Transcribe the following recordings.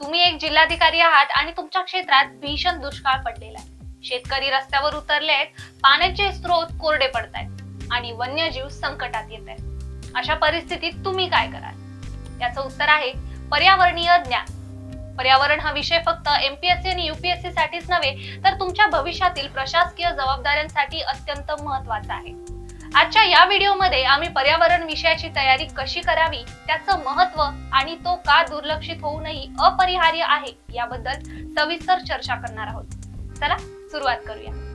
तुम्ही एक जिल्हाधिकारी आहात आणि तुमच्या क्षेत्रात भीषण दुष्काळ पडलेला आहे. शेतकरी रस्त्यावर उतरले आहेत पाण्याचे स्रोत कोरडे पडत आहेत आणि वन्यजीव संकटात येत आहेत अशा परिस्थितीत तुम्ही काय कराल? याचं उत्तर आहे पर्यावरणीय ज्ञान. पर्यावरण हा विषय फक्त एमपीएससी आणि युपीएससी साठीच नव्हे तर तुमच्या भविष्यातील प्रशासकीय जबाबदाऱ्यांसाठी अत्यंत महत्त्वाचा आहे. आजच्या या व्हिडिओमध्ये आम्ही पर्यावरण विषयाची तयारी कशी करावी त्याचं महत्त्व आणि तो का दुर्लक्षित होऊनही अपरिहार्य आहे याबद्दल सविस्तर चर्चा करणार आहोत. चला सुरुवात करूया.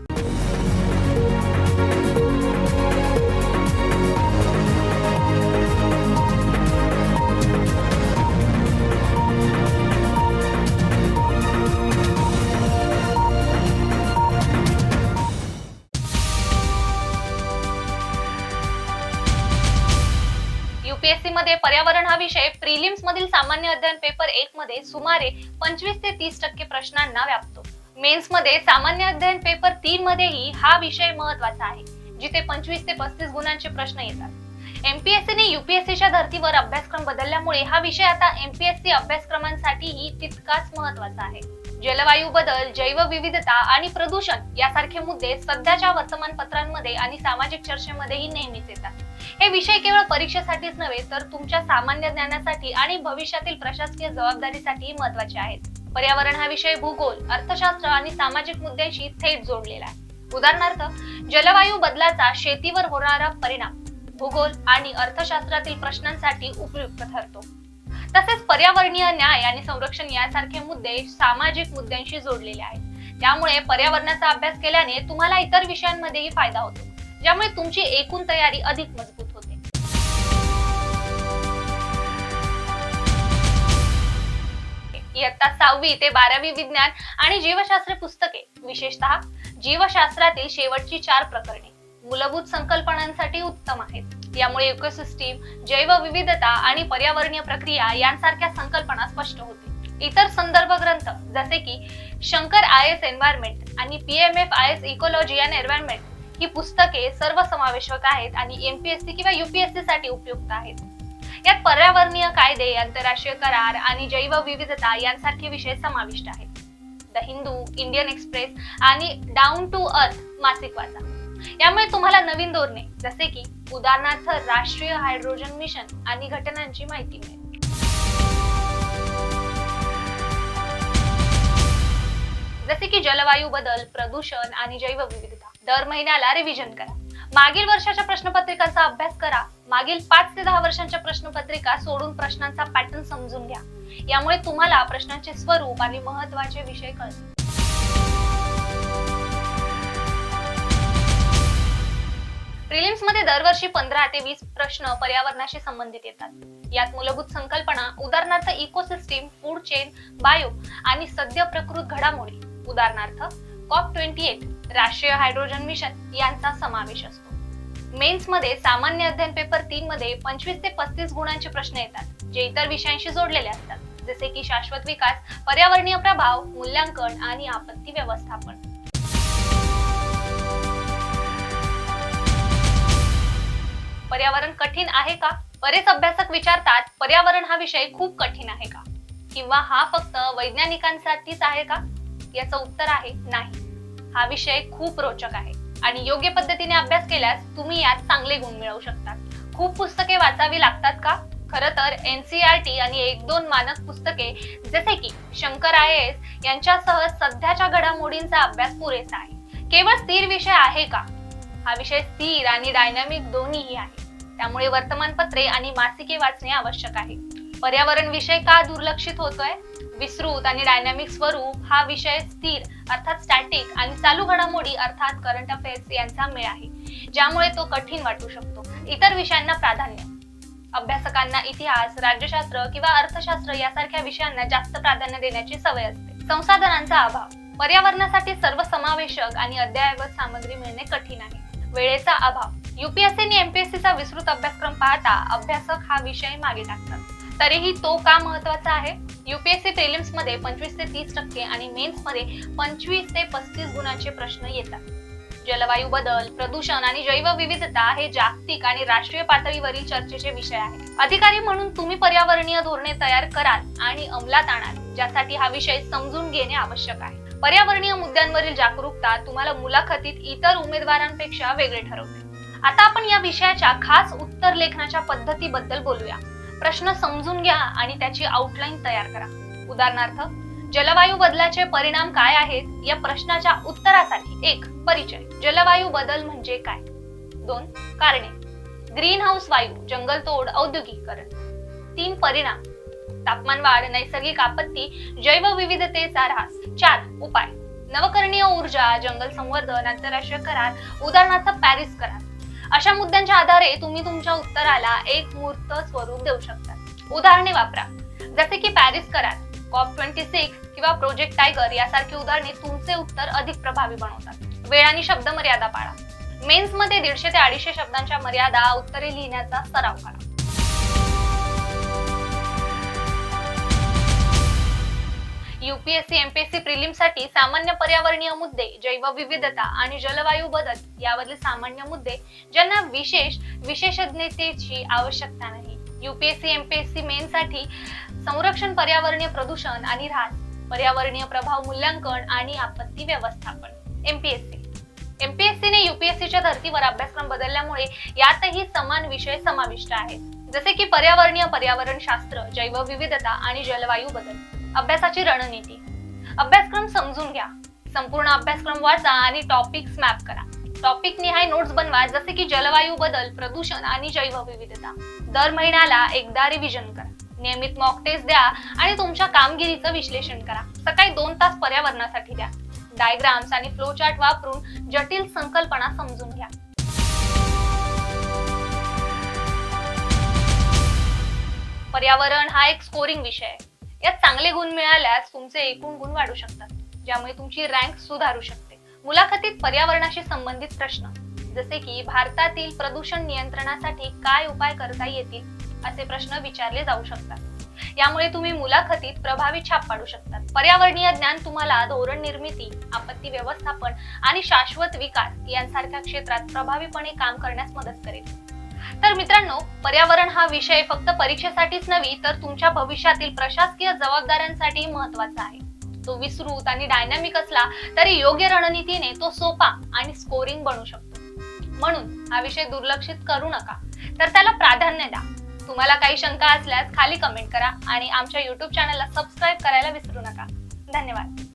मध्ये पर्यावरण हा विषय प्रिलिम्स मधील सामान्य अध्ययन पेपर एक मध्ये सुमारे पंचवीस ते तीस टक्के प्रश्नांना व्यापतो. मेन्समध्ये सामान्य अध्ययन पेपर तीन मध्येही हा विषय महत्त्वाचा आहे जिथे पंचवीस ते पस्तीस गुणांचे प्रश्न येतात. एमपीएससी ने युपीएससीच्या धर्तीवर अभ्यासक्रम बदलल्यामुळे हा विषय आता एमपीएससी अभ्यासक्रमांसाठीही तितकाच महत्त्वाचा आहे. जलवायू बदल जैवविविधता आणि प्रदूषण यासारखे मुद्दे सध्याच्या वर्तमानपत्रांमध्ये आणि सामाजिक चर्चेमध्येही नेहमीच येतात. हे विषय केवळ परीक्षेसाठीच नव्हे तर तुमच्या सामान्य ज्ञानासाठी आणि भविष्यातील प्रशासकीय जबाबदारीसाठी महत्त्वाचे आहेत. पर्यावरण हा विषय भूगोल अर्थशास्त्र आणि सामाजिक मुद्द्यांशी थेट जोडलेला आहे. उदाहरणार्थ जलवायू बदलाचा शेतीवर होणारा परिणाम भूगोल आणि अर्थशास्त्रातील प्रश्नांसाठी उपयुक्त ठरतो. तसेच पर्यावरणीय न्याय आणि संरक्षण यासारखे मुद्दे सामाजिक मुद्द्यांशी जोडलेले आहेत. त्यामुळे पर्यावरणाचा अभ्यास केल्याने तुम्हाला इतर विषयांमध्येही फायदा होतो. ज्यामुळे तुमची एकूण तयारी अधिक मजबूत इयत्ता सहावी ते बारावी विज्ञान आणि जीवशास्त्र पुस्तके. विशेषतः जीवशास्त्रातील शेवटची चार प्रकरणे. मूलभूत संकल्पनांसाठी उत्तम आहेत. यामुळे इकोसिस्टीम जैवविविधता आणि पर्यावरणीय प्रक्रिया यांसारख्या संकल्पना स्पष्ट होते इतर संदर्भ ग्रंथ जसे की शंकर आय एस एन्व्हायरमेंट आणि P M F I S ecology and environment ही पुस्तके सर्वसमावेशक आहेत आणि एमपीएससी किंवा युपीएससी साठी उपयुक्त आहेत. यात पर्यावरणीय कायदे आंतरराष्ट्रीय करार आणि जैवविविधता यांसारखे विषय समाविष्ट आहेत. द हिंदू इंडियन एक्सप्रेस आणि डाऊन टू अर्थ मासिक वाचा. यामुळे तुम्हाला नवीन धोरणे जसे की उदाहरणार्थ राष्ट्रीय हायड्रोजन मिशन आणि घटनांची माहिती मिळेल. जसे की जलवायू बदल प्रदूषण आणि जैवविविधता. दर महिन्याला रिव्हिजन करा. मागील वर्षाच्या प्रश्नपत्रिकांचा अभ्यास करा. मागील पाच ते दहा वर्षांच्या प्रश्नपत्रिका सोडून प्रश्नांचा पॅटर्न समजून घ्या. यामुळे तुम्हाला प्रश्नांचे स्वरूप आणि महत्त्वाचे विषय कळतील. प्रिलिम्समध्ये दरवर्षी पंधरा ते वीस प्रश्न पर्यावरणाशी संबंधित येतात. यात मूलभूत संकल्पना उदाहरणार्थ इकोसिस्टीम फूड चेन बायो आणि सद्य प्रकृत घडामोडी. उदाहरणार्थ कॉप ट्वेंटी एट राष्ट्रीय हायड्रोजन मिशन यांचा समावेश असतो. मेन्समध्ये सामान्य अध्ययन पेपर तीन मध्ये पंचवीस ते पस्तीस गुणांचे प्रश्न येतात जे इतर विषयांशी जोडलेले असतात. जसे की शाश्वत विकास पर्यावरणीय प्रभाव मूल्यांकन आणि आपत्ती व्यवस्थापन. पर्यावरण कठीण आहे का? बरेच अभ्यासक विचारतात पर्यावरण हा विषय खूप कठीण आहे का? किंवा हा फक्त वैज्ञानिकांसाठीच आहे का? याचं उत्तर आहे नाही. हा विषय खूप रोचक आहे. आणि योग्य पद्धतीने अभ्यास केल्यास तुम्ही यात चांगले गुण मिळवू शकता खूप पुस्तके वाचावी लागतात का? खर तर एनसीआरटी आणि एक दोन मानक पुस्तके जसे की शंकर आय एस यांच्यासह सध्याच्या घडामोडींचा अभ्यास पुरेसा आहे. केवळ स्थिर विषय आहे का? हा विषय स्थिर आणि डायनामिक दोन्हीही आहे. त्यामुळे वर्तमानपत्रे आणि मासिके वाचणे आवश्यक आहे. पर्यावरण विषय का दुर्लक्षित होतोय? विस्तृत आणि डायनामिक स्वरूप हा विषय स्थिर अर्थात स्टॅटिक आणि चालू घडामोडी अर्थात करंट अफेअर्स यांचा मेळ आहे. ज्यामुळे तो कठीण वाटू शकतो. इतर विषयांना प्राधान्य. अभ्यासकांना इतिहास राज्यशास्त्र किंवा अर्थशास्त्र यासारख्या विषयांना जास्त प्राधान्य देण्याची सवय असते. संसाधनांचा अभाव. पर्यावरणासाठी सर्वसमावेशक आणि अद्ययावत सामग्री मिळणे कठीण आहे. वेळेचा अभाव. युपीएससी आणि एमपीएससी चा विस्तृत अभ्यासक्रम पाहता अभ्यासक हा विषय मागे टाकतात. तरीही तो का महत्त्वाचा आहे? युपीएससी प्रिलिम्समध्ये पंचवीस ते तीस टक्के आणि मेन्समध्ये पंचवीस ते पस्तीस गुणांचे प्रश्न येतात. जलवायू बदल प्रदूषण आणि जैवविविधता हे जागतिक आणि राष्ट्रीय पातळीवरील चर्चेचे विषय आहेत. अधिकारी म्हणून तुम्ही पर्यावरणीय धोरणे तयार कराल आणि अंमलात आणाल ज्यासाठी हा विषय समजून घेणे आवश्यक आहे. पर्यावरणीय मुद्द्यांवरील जागरूकता तुम्हाला मुलाखतीत इतर उमेदवारांपेक्षा वेगळे ठरवते. आता आपण या विषयाच्या खास उत्तर लेखनाच्या पद्धतीबद्दल बोलूया. प्रश्न समजून घ्या आणि त्याची आउटलाईन तयार करा. उदाहरणार्थ जलवायू बदलाचे परिणाम काय आहेत? या प्रश्नाच्या उत्तरासाठी एक परिचय. जलवायू बदल म्हणजे काय? दोन कारणे. ग्रीन हाऊस वायू जंगलतोड औद्योगिकरण तीन परिणाम. तापमान वाढ नैसर्गिक आपत्ती जैवविविधतेचा ऱ्हास. चार उपाय. नवकरणीय ऊर्जा जंगल संवर्धन आंतरराष्ट्रीय करार. उदाहरणार्थ पॅरिस करार. अशा मुद्द्यांच्या आधारे तुम्ही तुमच्या उत्तराला एक मूर्त स्वरूप देऊ शकता. उदाहरणे वापरा. जसे की पॅरिस करार कॉप ट्वेंटी सिक्स किंवा प्रोजेक्ट टायगर यासारखी उदाहरणे तुमचे उत्तर अधिक प्रभावी बनवतात. वेळ आणि शब्द मर्यादा पाळा. मेन्समध्ये दीडशे ते अडीचशे शब्दांच्या मर्यादा उत्तरे लिहिण्याचा सराव करा. युपीएससी एमपीएससी प्रिलिमसाठी सामान्य पर्यावरणीय मुद्दे जैवविविधता आणि जलवायू बदल यावरील सामान्य मुद्दे ज्यांना विशेष विशेषज्ञतेची आवश्यकता नाही. युपीएससी एमपीएससी मेन साठी संरक्षण पर्यावरणीय प्रदूषण आणि ऱ्हास पर्यावरणीय प्रभाव मूल्यांकन आणि आपत्ती व्यवस्थापन. एमपीएससी. एमपीएससी ने युपीएससीच्या धर्तीवर अभ्यासक्रम बदलल्यामुळे यातही समान विषय समाविष्ट आहेत. जसे की पर्यावरणीय पर्यावरण शास्त्र जैवविविधता आणि जलवायू बदल. अभ्यासाची रणनीती. अभ्यासक्रम समजून घ्या. संपूर्ण अभ्यासक्रम वाचा आणि टॉपिक्स मॅप करा. टॉपिक निहाय नोट्स बनवा जसे की जलवायू बदल प्रदूषण आणि जैवविविधता. दर महिन्याला एकदा रिव्हिजन करा. नियमित मॉक टेस्ट द्या आणि तुमच्या कामगिरीचं विश्लेषण करा. सकाळी दोन तास पर्यावरणासाठी द्या. डायग्राम्स आणि फ्लो चार्ट वापरून जटिल संकल्पना समजून घ्या. पर्यावरण हा एक स्कोरिंग विषय आहे. यात चांगले गुण मिळाल्यास तुमचे एकूण गुण वाढू शकतात ज्यामुळे तुमची रँक सुधारू शकते. मुलाखतीत पर्यावरणाशी संबंधित प्रश्न जसे की भारतातील प्रदूषण नियंत्रणासाठी काय उपाय करता येतील असे प्रश्न विचारले जाऊ शकतात. यामुळे तुम्ही मुलाखतीत प्रभावी छाप पाडू शकतात. पर्यावरणीय ज्ञान तुम्हाला धोरण निर्मिती आपत्ती व्यवस्थापन आणि शाश्वत विकास यांसारख्या क्षेत्रात प्रभावीपणे काम करण्यास मदत करेल. तर मित्रांनो पर्यावरण हा विषय फक्त परीक्षेसाठीच नव्हे तर तुमच्या भविष्यातील प्रशासकीय जबाबदाऱ्यांसाठी महत्त्वाचा आहे. तो विस्तृत आणि डायनामिक असला तरी योग्य रणनीतीने तो सोपा आणि स्कोरिंग बनू शकतो. म्हणून हा विषय दुर्लक्षित करू नका. तर त्याला प्राधान्य द्या. तुम्हाला काही शंका असल्यास खाली कमेंट करा आणि आमच्या युट्यूब चॅनलला सबस्क्राईब करायला विसरू नका. धन्यवाद.